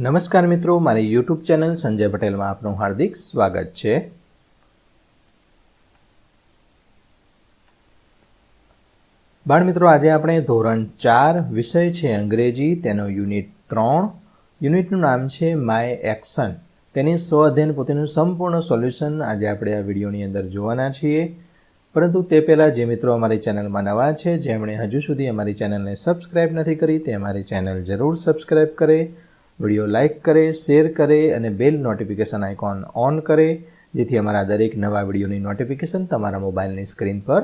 નમસ્કાર મિત્રો, મારી યુટ્યુબ ચેનલ સંજય પટેલમાં આપનું હાર્દિક સ્વાગત છે. બાળ મિત્રો, આજે આપણે ધોરણ ચાર વિષય છે અંગ્રેજી, તેનો યુનિટ ત્રણ. યુનિટનું નામ છે માય એક્શન તેની સ્વ અધ્યયન પોતેનું સંપૂર્ણ સોલ્યુશન આજે આપણે આ વિડીયોની અંદર જોવાના છીએ. પરંતુ તે પહેલાં જે મિત્રો અમારી ચેનલમાં નવા છે, જેમણે હજુ સુધી અમારી ચેનલને સબસ્ક્રાઇબ નથી કરી, તે અમારી ચેનલ જરૂર સબસ્ક્રાઇબ કરે. વીડિયો લાઇક કરે, શેર કરે અને બેલ નોટિફિકેશન આઇકોન ઓન કરે, જેથી અમારા દરેક નવા વિડીયોની નોટિફિકેશન તમારા મોબાઈલની સ્ક્રીન પર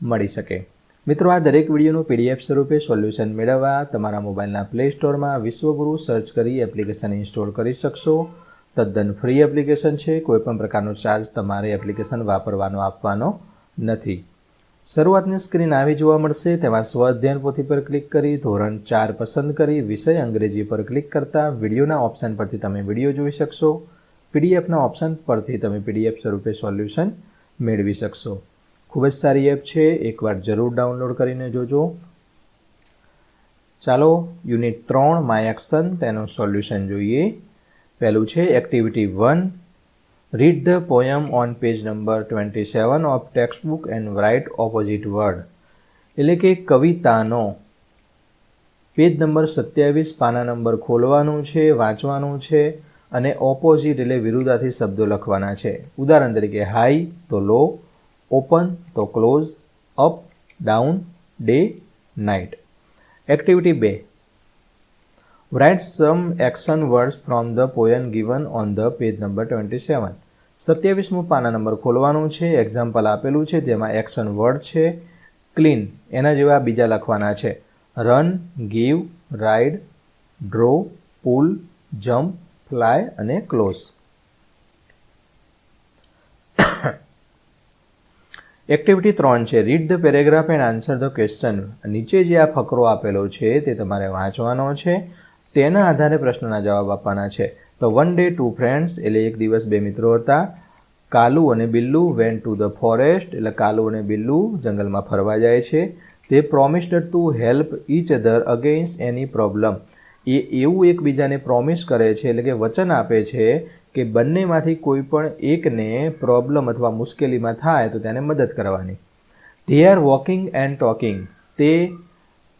મળી શકે. મિત્રો, આ દરેક વિડીયોનું પીડીએફ સ્વરૂપે સોલ્યુશન મેળવવા તમારા મોબાઈલના પ્લે સ્ટોરમાં વિશ્વગુરુ સર્ચ કરી એપ્લિકેશન ઇન્સ્ટોલ કરી શકશો. તદ્દન ફ્રી એપ્લિકેશન છે. કોઈપણ પ્રકારનો ચાર્જ તમારે એપ્લિકેશન વાપરવાનો, આપવાનો નથી. શરૂઆતની સ્ક્રીન આવી જોવા મળશે. તેમાં સ્વ અધ્યયન પોથી પર ક્લિક કરી, ધોરણ ચાર પસંદ કરી, વિષય અંગ્રેજી પર ક્લિક કરતા વિડીયોના ઓપ્શન પરથી તમે વીડિયો જોઈ શકશો. પીડીએફના ઓપ્શન પરથી તમે પીડીએફ સ્વરૂપે સોલ્યુશન મેળવી શકશો. ખૂબ જ સારી એપ છે. એકવાર જરૂર ડાઉનલોડ કરીને જોજો. ચાલો, યુનિટ ત્રણ માય એક્શન તેનું સોલ્યુશન જોઈએ. પહેલું છે, activity one read the poem on page number twenty seven of textbook and write opposite word એટલે કે કવિતાનો. પેજ નંબર સત્યાવીસ પાના નંબર ખોલવાનું છે, વાંચવાનું છે અને ઓપોઝિટ એટલે વિરુદ્ધાથી શબ્દો લખવાના છે. ઉદાહરણ તરીકે હાઈ તો લો ઓપન તો close up down day night activity બે. Write some action words from the poem given on the page number twenty seven સત્યાવીસમું પાના નંબર ખોલવાનું છે એક્ઝામ્પલ આપેલું છે, તેમાં એક્શન વર્ડ છે ક્લીન એના જેવા બીજા લખવાના છે. Run give ride draw pull jump fly અને ક્લોઝ એક્ટિવિટી ત્રણ છે. Read the paragraph and answer the question નીચે જે આ ફકરો આપેલો છે, તે તમારે વાંચવાનો છે. તેના આધારે પ્રશ્નના જવાબ આપવાના છે. તો વન ડે ટુ ફ્રેન્ડ્સ એટલે એક દિવસ બે મિત્રો હતા. કાલુ અને Billu went to the forest એટલે કાલુ અને બિલ્લુ જંગલમાં ફરવા જાય છે. તે promised to help each other against any problem એ એવું એકબીજાને પ્રોમિસ કરે છે, એટલે કે વચન આપે છે કે બંનેમાંથી કોઈ પણ એકને પ્રોબ્લમ અથવા મુશ્કેલીમાં થાય તો તેને મદદ કરવાની. They are walking and talking તે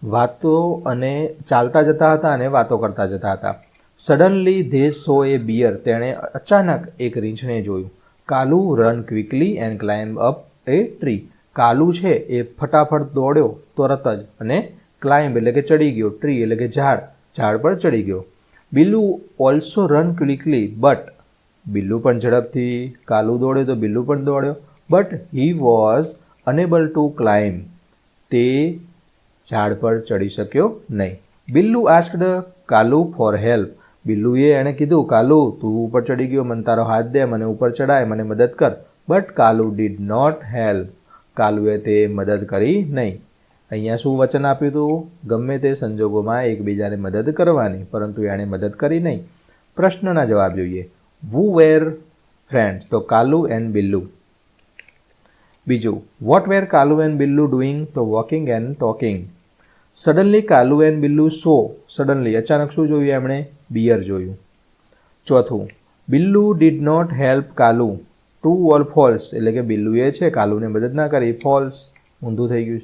વાતો અને ચાલતા જતા હતા અને વાતો કરતા જતા હતા. Suddenly they saw a bear તેણે અચાનક એક રીંછને જોયું. Kalu run quickly and climb up a tree Kalu છે એ ફટાફટ દોડ્યો તરત જ અને ક્લાઇમ્બ એટલે કે ચડી ગયો. ટ્રી એટલે કે ઝાડ. ઝાડ પર ચડી ગયો. Billu also run quickly but Billu પણ ઝડપથી, કાલુ દોડ્યો તો બિલ્લુ પણ દોડ્યો. But he was unable to climb તે ઝાડ પર ચડી શક્યો નહીં. Billu asked Kalu for help બિલ્લુએ એણે કીધું, કાલુ, તું ઉપર ચડી ગયો, મને તારો હાથ દે, મને ઉપર ચડાય, મને મદદ કર. But Kalu did not help કાલુએ તે મદદ કરી નહીં. અહીંયા શું વચન આપ્યું હતું ગમે તે સંજોગોમાં એકબીજાને મદદ કરવાની, પરંતુ એણે મદદ કરી નહીં. પ્રશ્નના જવાબ જોઈએ. વુ વેર ફ્રેન્ડ્સ તો કાલુ એન્ડ બિલ્લુ. બીજું what were Kalu and Billu doing તો walking and talking suddenly Kalu and Billu saw. Suddenly અચાનક શું જોયું એમણે? બિયર જોયું. ચોથું, Billu did not help Kalu. True or false એટલે કે બિલ્લુએ છે, કાલુને મદદ ના કરી. ફોલ્સ ઊંધું થઈ ગયું.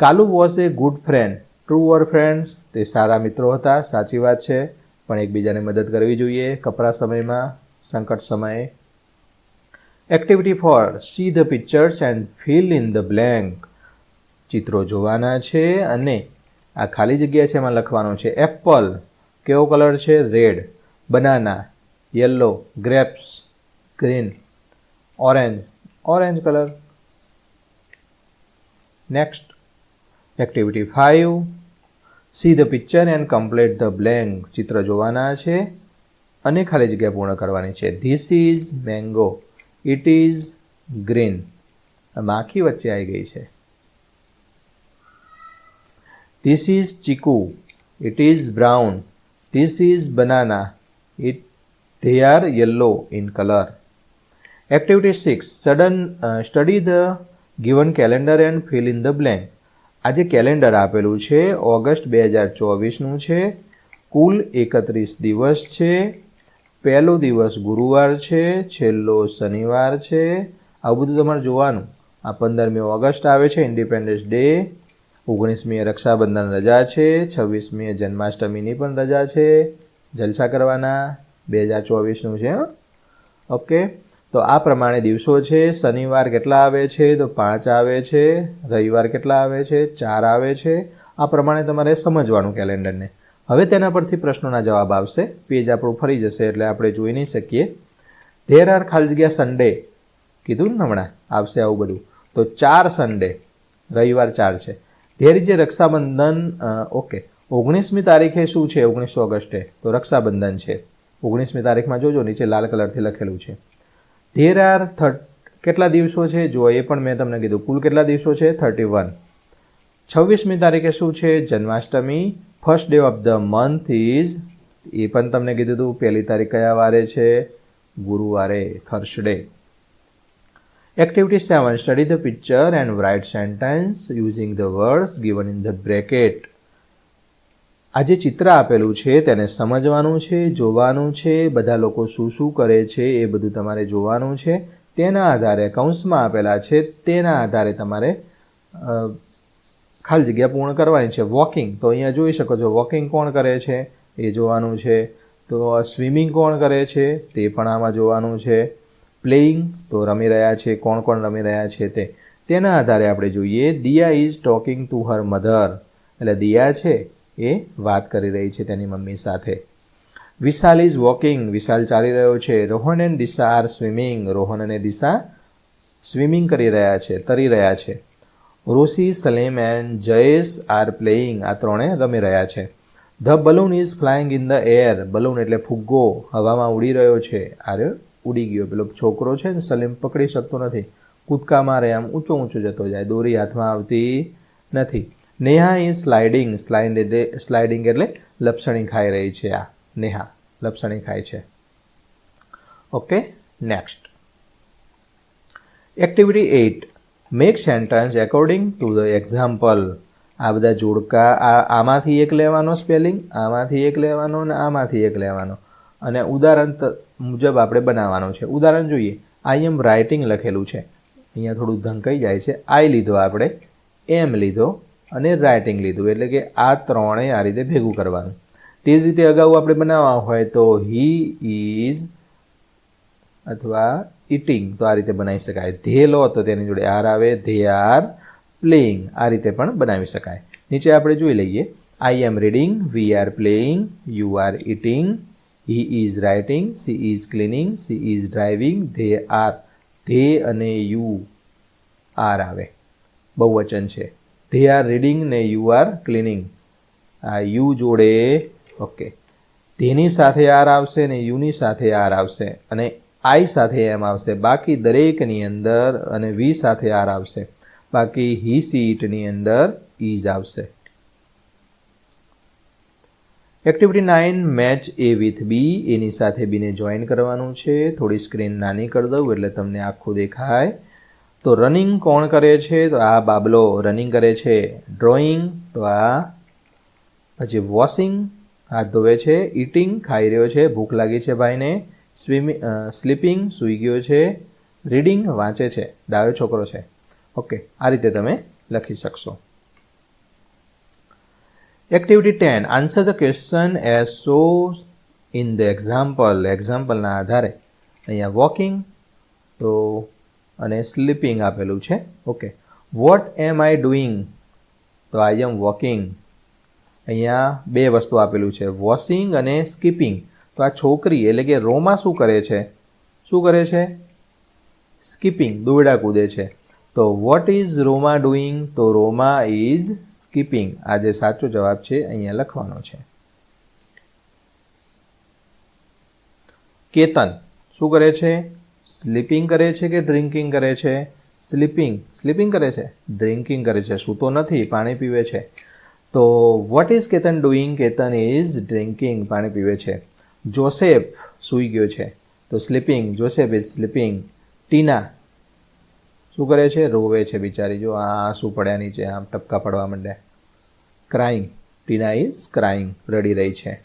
Kalu was a good friend true or friends તે સારા મિત્રો હતા, સાચી વાત છે, પણ એકબીજાને મદદ કરવી જોઈએ કપરા સમયમાં, સંકટ સમયે. Activity four see the pictures and fill in the blank ચિત્રો જોવાના છે અને આ ખાલી જગ્યા છે એમાં લખવાનું છે. એપલ, કેવો કલર છે? Red. Banana, yellow. Grapes, green. Orange. Orange colour. Next. Activity five see the picture and complete the blank. ચિત્ર જોવાના છે અને ખાલી જગ્યા પૂર્ણ કરવાની છે. This is mango. It is green. માખી વચ્ચે આવી ગઈ છે. This is chikoo it is brown this is banana it they are yellow in colour activity six sudden study the given calendar and fill in the blank blank. આજે calendar આપેલું છે. August બે હજાર ચોવીસનું છે. કુલ એકત્રીસ દિવસ છે. પહેલો દિવસ ગુરુવાર છે. છેલ્લો શનિવાર છે. આવું બધું તમારે જોવાનું. આ પંદરમી ઓગસ્ટ આવે છે. ઇન્ડિપેન્ડન્સ ડે ઓગણીસમીએ રક્ષાબંધન રજા છે છવ્વીસમીએ જન્માષ્ટમીની પણ રજા છે, જલસા કરવાના, બે હજાર ચોવીસનું છે? ઓકે. તો આ પ્રમાણે દિવસો છે, શનિવાર કેટલા આવે છે? તો પાંચ આવે છે, રવિવાર કેટલા આવે છે? ચાર આવે છે. આ પ્રમાણે તમારે સમજવાનું કેલેન્ડરને. હવે તેના પરથી પ્રશ્નોના જવાબ આવશે. પેજ આપણું ફરી જશે એટલે આપણે જોઈ નહીં શકીએ. ધેર આર ખાલી જગ્યા સન્ડે કીધું ને હમણાં, આવશે આવું બધું. તો ચાર સન્ડે રવિવાર ચાર છે. ધેર જે રક્ષાબંધન ઓકે. ઓગણીસમી તારીખે શું છે? ઓગણીસો ઓગસ્ટે. તો રક્ષાબંધન છે. ઓગણીસમી તારીખમાં જોજો, નીચે લાલ કલરથી લખેલું છે. ધેર આર થર્ટ કેટલા દિવસો છે? જો એ પણ મેં તમને કીધું. કુલ કેટલા દિવસો છે? થર્ટી વન છવ્વીસમી તારીખે શું છે? Janmashtami. First day of the month is એ પણ તમને કીધું હતું પહેલી તારીખ કયા વારે છે? ગુરુવારે Thursday activity seven study the picture and write sentence using the words given in the bracket આ જે ચિત્ર આપેલું છે, તેને સમજવાનું છે, જોવાનું છે, બધા લોકો શું શું કરે છે, એ બધું તમારે જોવાનું છે. તેના આધારે કૌંસમાં આપેલા છે, તેના આધારે તમારે ખાલી જગ્યા પૂર્ણ કરવાની છે. વોકિંગ તો અહીંયા જોઈ શકો છો વોકિંગ કોણ કરે છે? એ જોવાનું છે. તો સ્વિમિંગ કોણ કરે છે? તે પણ આમાં જોવાનું છે. પ્લેઇંગ તો રમી રહ્યા છે, કોણ કોણ રમી રહ્યા છે તે. તેના આધારે આપણે જોઈએ, Diya is talking to her mother એટલે દિયા છે એ વાત કરી રહી છે તેની મમ્મી સાથે. વિશાલ ઇઝ વોકિંગ વિશાલ ચાલી રહ્યો છે. Rohan and Disha are swimming Rohan અને દિશા સ્વિમિંગ કરી રહ્યા છે, તરી રહ્યા છે. Rosie Salim and Jayesh are playing આ ત્રણે રમી રહ્યા છે. The balloon is flying in the air balloon એટલે ફુગ્ગો હવામાં ઉડી રહ્યો છે. આરે ઉડી ગયો. પેલો છોકરો છે ને સલીમ પકડી શકતો નથી. કૂદકા મારે આમ ઊંચો ઊંચો જતો જાય. દોરી હાથમાં આવતી નથી. નેહા એ સ્લાઇડિંગ. સ્લાઇડ એટલે સ્લાઇડિંગ એટલે લપસણી ખાઈ રહી છે આ. નેહા, લપસણી ખાય છે. Okay, next. Activity eight make sentence according to the example આ બધા જોડકા, આ આમાંથી એક લેવાનો સ્પેલિંગ આમાંથી એક લેવાનો અને આમાંથી એક લેવાનો. અને ઉદાહરણ મુજબ આપણે બનાવવાનું છે. ઉદાહરણ જોઈએ. આઈ એમ રાઇટિંગ લખેલું છે. અહીંયા થોડું ધંકાઈ જાય છે. આઈ લીધો આપણે. એમ લીધો અને રાઇટિંગ લીધું. એટલે કે આ ત્રણેય આ રીતે ભેગું કરવાનું. તે જ રીતે અગાઉ આપણે બનાવવા હોય તો હી ઇઝ અથવા ઇટિંગ તો આ રીતે બનાવી શકાય. ધે લો તો તેની જોડે આર આવે. ધે આર પ્લેઇંગ આ રીતે પણ બનાવી શકાય. નીચે આપણે જોઈ લઈએ. I am reading we are playing you are eating he is writing she is cleaning she is driving they are they અને યુ આર આવે. બહુવચન છે. ધે આર રીડિંગ ને યુ આર ક્લિનિંગ આ યુ જોડે ઓકે તેની સાથે R આવશે ને યુની સાથે આર આવશે અને આઈ સાથે એમ આવશે. બાકી દરેકની અંદર અને વી સાથે આર આવશે. બાકી હી સીટની અંદર ઈઝ આવશે. Activity nine match A with B એની સાથે બીને જોઈન કરવાનું છે. થોડી સ્ક્રીન નાની કરી દઉં એટલે તમને આખું દેખાય. તો રનિંગ કોણ કરે છે? તો આ બાબલો રનિંગ કરે છે. ડ્રોઈંગ તો આ પછી વોશિંગ હાથ ધોવે છે. ઇટિંગ ખાઈ રહ્યો છે. ભૂખ લાગી છે ભાઈને. સ્વિમિંગ સ્લીપિંગ સૂઈ ગયો છે. રીડિંગ વાંચે છે. ડાયો છોકરો છે. ઓકે આ રીતે તમે લખી શકશો. Activity ten answer the question as so in the example એક્ઝામ્પલના આધારે. અહીંયા વોકિંગ તો, અને સ્લીપિંગ આપેલું છે. Okay what am I doing તો આઈ એમ વોકિંગ અહીંયા બે વસ્તુ આપેલું છે. વોશિંગ અને સ્કીપિંગ તો આ છોકરી, એટલે કે રોમાં શું કરે છે? શું કરે છે? સ્કીપિંગ દોરડા કૂદે છે. તો વોટ ઇઝ રોમા ડુઈંગ તો રોમા ઇઝ સ્કીપિંગ આ જે સાચો જવાબ છે, અહીંયા લખવાનો છે. કેતન, શું કરે છે? સ્લીપિંગ કરે છે કે ડ્રિંકિંગ કરે છે? સ્લીપિંગ સ્લીપિંગ કરે છે? ડ્રિંકિંગ કરે છે. સૂતો નથી, પાણી પીવે છે. તો what is Ketan doing Ketan is drinking પાણી પીવે છે. જોસેફ સૂઈ ગયો છે. તો sleeping Joseph is sleeping Tina શું કરે છે? રોવે છે બિચારી. જો આ આંસુ પડ્યા નીચે, આમ ટપકા પડવા માંડ્યા. ક્રાઇંગ ટીના ઇઝ ક્રાઇંગ રડી રહી છે.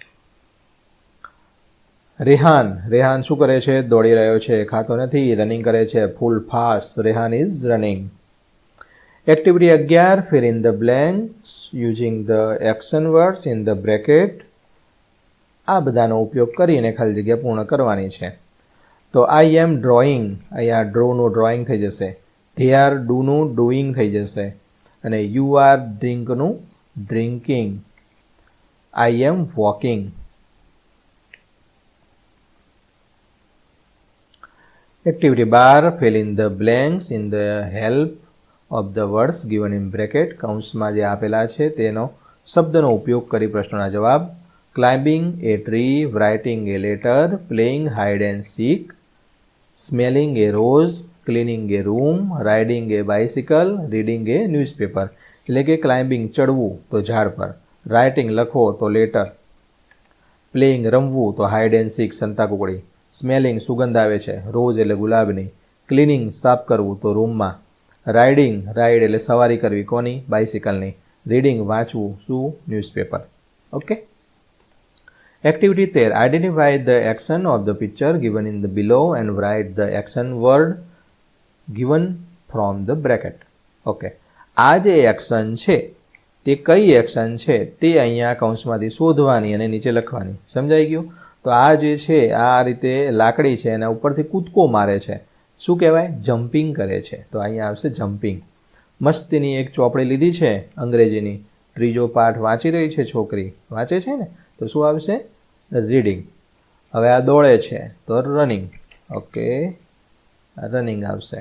રેહાન. રેહાન શું કરે છે? દોડી રહ્યો છે. ખાતો નથી. રનિંગ કરે છે. Full fast Rehan is running activity અગિયાર. Fill in the blanks using the action words in the bracket આ બધાનો ઉપયોગ કરીને ખાલી જગ્યા પૂર્ણ કરવાની છે. તો આઈ એમ ડ્રોઈંગ અહીંયા ડ્રોનું ડ્રોઈંગ થઈ જશે. ધે આર ડુનું ડુઈંગ થઈ જશે. અને you are ડ્રિંકનું drinking I am walking activity bar fill in the blanks in the help of the words given in bracket કૌંસમાં જે આપેલા છે તેનો શબ્દનો ઉપયોગ કરી પ્રશ્નોના જવાબ. Climbing a tree writing a letter playing hide and seek smelling a rose cleaning a room riding a bicycle reading a newspaper એટલે કે ક્લાઇમ્બિંગ ચડવું તો ઝાડ પર. રાઇટિંગ લખવો તો લેટર પ્લેઇંગ રમવું તો હાઇડ એન્ડ સીક સંતાકુકડી સ્મેલિંગ સુગંધ આવે છે રોઝ એટલે ગુલાબની. ક્લિનિંગ સાફ કરવું તો રૂમમાં રાઇડિંગ રાઇડ એટલે સવારી કરવી, કોની? બાઇસિકલની રીડિંગ વાંચવું, શું? ન્યૂઝપેપર ઓકે એક્ટિવિટી તેર identify the action of the picture given in the below and write the action word given from the bracket okay આ જે એક્શન છે, તે કઈ એક્શન છે, તે અહીંયા કૌંસમાંથી શોધવાની અને નીચે લખવાની. સમજાઈ ગયું? તો આ જે છે, આ રીતે લાકડી છે, એના ઉપરથી કૂદકો મારે છે. શું કહેવાય? જમ્પિંગ કરે છે. તો અહીંયા આવશે જમ્પિંગ. મસ્તીની એક ચોપડી લીધી છે અંગ્રેજીની. ત્રીજો પાઠ વાંચી રહી છે છોકરી. વાંચે છે ને? તો શું આવશે? રીડિંગ. હવે આ દોડે છે. તો રનિંગ ઓકે રનિંગ આવશે.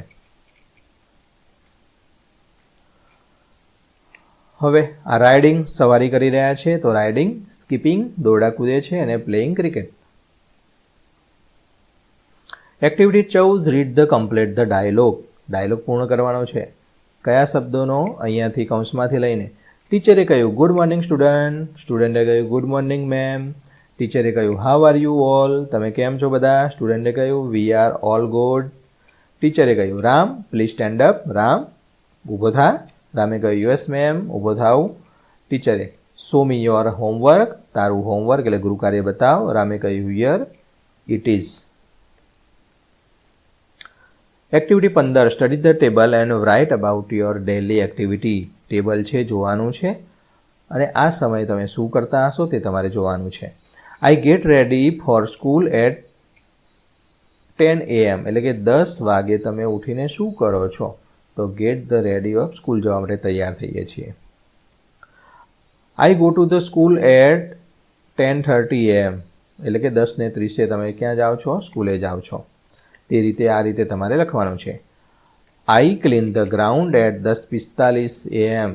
હવે આ રાઇડિંગ સવારી કરી રહ્યા છે, તો રાઇડિંગ સ્કીપિંગ દોરડા કૂદે છે અને પ્લેઇંગ ક્રિકેટ એક્ટિવિટી ચૌદ read the complete the dialogue dialogue પૂર્ણ કરવાનો છે. કયા શબ્દોનો અહીંયાથી કૌંસમાંથી લઈને? ટીચરે કહ્યું ગુડ મોર્નિંગ સ્ટુડન્ટ સ્ટુડન્ટે કહ્યું ગુડ મોર્નિંગ મેમ ટીચરે કહ્યું હાવ આર યુ ઓલ તમે કેમ છો બધા? સ્ટુડન્ટે કહ્યું વી આર ઓલ ગુડ ટીચરે કહ્યું, Ram please stand up Ram, ઊભો થા. રામે કહ્યું યુએસ મેમ ઊભો થાવ ટીચરે સો મી યોર હોમવર્ક તારું હોમવર્ક એટલે ગૃહકાર્ય બતાવ. રામે કહ્યું યર ઇટ ઇઝ એક્ટિવિટી પંદર study the table and write about your daily activity table છે, જોવાનું છે. અને આ સમયે તમે શું કરતા હશો તે તમારે જોવાનું છે. I get ready for school at ten AM એટલે કે દસ વાગે તમે ઉઠીને શું કરો છો? તો get the ready of school જવા માટે તૈયાર થઈએ છીએ. I go to the school at ten thirty AM એટલે કે દસ ને ત્રીસે તમે ક્યાં જાઓ છો? સ્કૂલે જાઓ છો. તે રીતે આ રીતે તમારે લખવાનું છે. I clean the ground at દસ પિસ્તાલીસ એએમ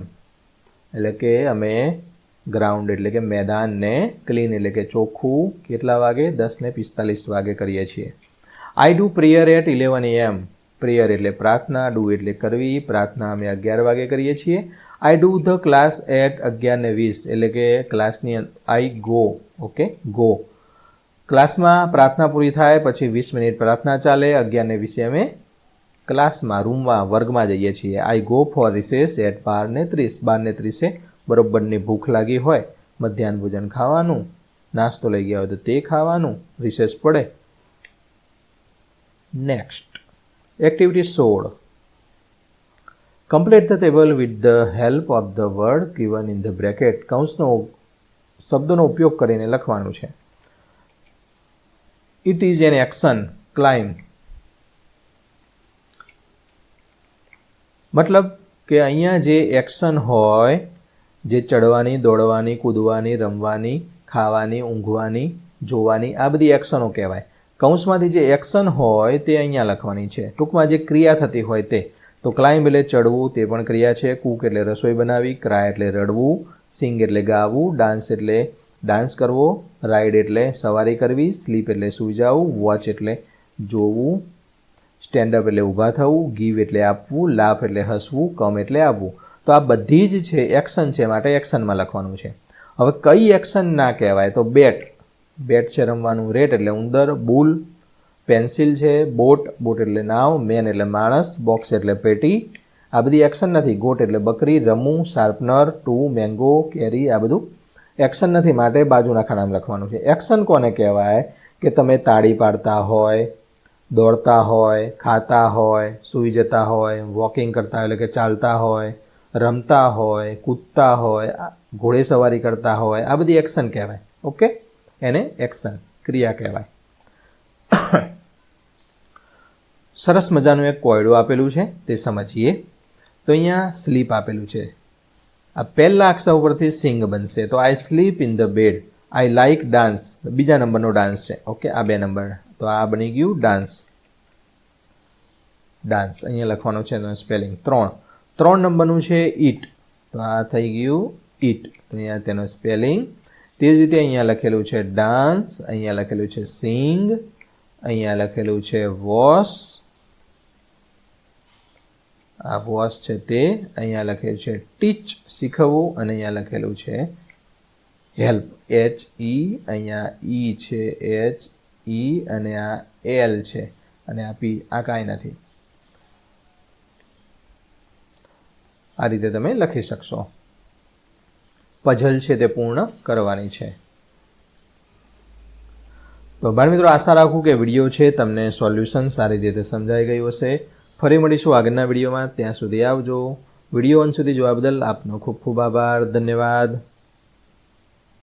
એટલે કે અમે ગ્રાઉન્ડ એટલે કે મેદાનને ક્લીન એટલે કે ચોખ્ખું કેટલા વાગે? દસ ને પિસ્તાલીસ વાગે કરીએ છીએ. I do prayer at eleven AM prayer એટલે પ્રાર્થના ડુ એટલે કરવી. પ્રાર્થના અમે અગિયાર વાગે કરીએ છીએ. I do the class at અગિયાર ને વીસ. એટલે કે ક્લાસની આઈ ગો ઓકે ગો ક્લાસમાં પ્રાર્થના પૂરી થાય, પછી વીસ મિનિટ પ્રાર્થના ચાલે. અગિયારને વીસે અમે ક્લાસમાં રૂમમાં, વર્ગમાં જઈએ છીએ. I go for recess at બાર ને ત્રીસ. બાર ને ત્રીસે બરોબરની ભૂખ લાગી હોય, મધ્યાહન ભોજન ખાવાનું, નાસ્તો લઈ ગયા હોય તો તે ખાવાનું રિસેસ પડે. નેક્સ્ટ એક્ટિવિટી સોળ complete the table with the help of the word given in the bracket કૌંસનો શબ્દોનો ઉપયોગ કરીને લખવાનું છે. It is an action climb મતલબ કે અહીંયા જે એક્શન હોય, જે ચડવાની, દોડવાની, કૂદવાની, રમવાની, ખાવાની, ઊંઘવાની, જોવાની, આ બધી એક્શનો કહેવાય. કૌંસમાંથી જે એક્શન હોય તે અહીંયા લખવાની છે. ટૂંકમાં જે ક્રિયા થતી હોય તે. તો ક્લાઇમ્બ એટલે ચડવું, તે પણ ક્રિયા છે. કૂક એટલે રસોઈ બનાવી ક્રાય એટલે રડવું, સિંગ એટલે ગાવું, ડાન્સ એટલે ડાન્સ કરવો રાઈડ એટલે સવારી કરવી, સ્લીપ એટલે સૂઈ જવું, વોચ એટલે જોવું, સ્ટેન્ડઅપ એટલે ઊભા થવું, ગીવ એટલે આપવું, લાફ એટલે હસવું, કમ એટલે આવવું. તો આ બધી જ છે, એક્શન છે, માટે એક્શનમાં લખવાનું છે. હવે કઈ એક્શન ના કહેવાય? તો બેટ. બેટ છે રમવાનું રેટ એટલે ઉંદર, બુલ, પેન્સિલ છે, બોટ બોટ એટલે નાવ, મેન એટલે માણસ, બોક્સ એટલે પેટી. આ બધી એક્શન નથી. ગોટ એટલે બકરી રમવું શાર્પનર, ટુ, મેંગો, કેરી, આ બધું એક્શન નથી. માટે બાજુના ખાનામાં લખવાનું છે. એક્શન કોને કહેવાય? કે તમે તાળી પાડતા હોય, દોડતા હોય, ખાતા હોય, સૂઈ જતા હોય, વોકિંગ કરતા હોય, એટલે કે ચાલતા હોય, રમતા હોય, કૂદતા હોય, આ ઘોડેસવારી કરતા હોય, આ બધી એક્શન કહેવાય. ઓકે? એને એક્શન ક્રિયા કહેવાય. સરસ મજાનું એક કોયડું આપેલું છે, તે સમજીએ. તો અહીંયા સ્લીપ આપેલું છે. આ પહેલા અક્ષર ઉપરથી સિંગ બનશે. તો I sleep in the bed I like dance બીજા નંબરનો ડાન્સ છે. ઓકે, આ બે નંબર. તો આ બની ગયું ડાન્સ ડાન્સ અહીંયા લખવાનું છે એનું સ્પેલિંગ ત્રણ. ત્રણ નંબરનું છે ઈટ તો આ થઈ ગયું ઈટ તો અહીંયા તેનું સ્પેલિંગ તે જ રીતે અહીંયા લખેલું છે ડાન્સ, અહીંયા લખેલું છે સિંગ, અહીંયા લખેલું છે વોશ. આ વોશ છે તે. અહીંયા લખેલું છે ટીચ, શીખવવું, અને અહીંયા લખેલું છે હેલ્પ. એચ ઈ અહીંયા ઈ છે એચ ઈ અને આ એલ છે. અને આ પી આ કાંઈ નથી. આ રીતે તમે લખી શકશો. પઝલ છે તે પૂર્ણ કરવાની છે. તો બાળ મિત્રો, આશા રાખું કે વીડિયો છે તમને સોલ્યુશન સારી રીતે સમજાઈ ગયું હશે. ફરી મળીશું આગળના વિડીયોમાં. ત્યાં સુધી આવજો. વીડિયો અંત સુધી જોવા બદલ આપનો ખૂબ ખૂબ આભાર. ધન્યવાદ.